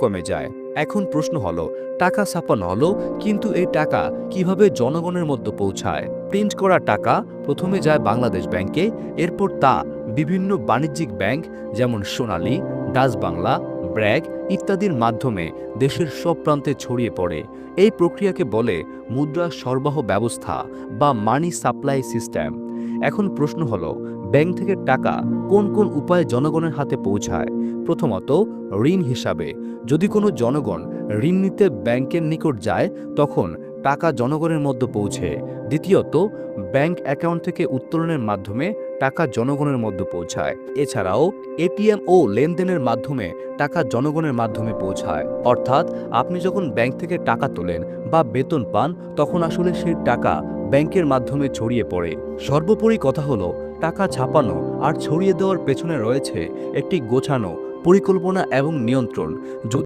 কমে যায়। এখন প্রশ্ন হলো, টাকা ছাপানো হলো, কিন্তু এই টাকা কীভাবে জনগণের মধ্যে পৌঁছায়? প্রিন্ট করা টাকা প্রথমে যায় বাংলাদেশ ব্যাংকে, এরপর তা বিভিন্ন বাণিজ্যিক ব্যাংক যেমন সোনালী, ডাচ বাংলা, ব্র্যাক ইত্যাদির মাধ্যমে দেশের সব প্রান্তে ছড়িয়ে পড়ে। এই প্রক্রিয়াকে বলে মুদ্রা সরবরাহ ব্যবস্থা বা মানি সাপ্লাই সিস্টেম। এখন প্রশ্ন হলো ব্যাংক থেকে টাকা কোন কোন উপায়ে জনগণের হাতে পৌঁছায়? প্রথমত, ঋণ হিসাবে। যদি কোনো জনগণ ঋণ নিতে ব্যাংকের নিকট যায়, তখন টাকা জনগণের মধ্যে পৌঁছে। দ্বিতীয়ত, ব্যাংক অ্যাকাউন্ট থেকে উত্তোলনের মাধ্যমে টাকা জনগণের মধ্যে পৌঁছায়। এছাড়াও এটিএম ও লেনদেনের মাধ্যমে টাকা জনগণের মাধ্যমে পৌঁছায়। অর্থাৎ, আপনি যখন ব্যাংক থেকে টাকা তোলেন বা বেতন পান, তখন আসলে সেই টাকা ব্যাংকের মাধ্যমে ছড়িয়ে পড়ে। সর্বোপরি কথা হলো টাকা ছাপানো আর ছড়িয়ে দেওয়ার পেছনে রয়েছে একটি গোছানো পরিকল্পনা এবং নিয়ন্ত্রণ।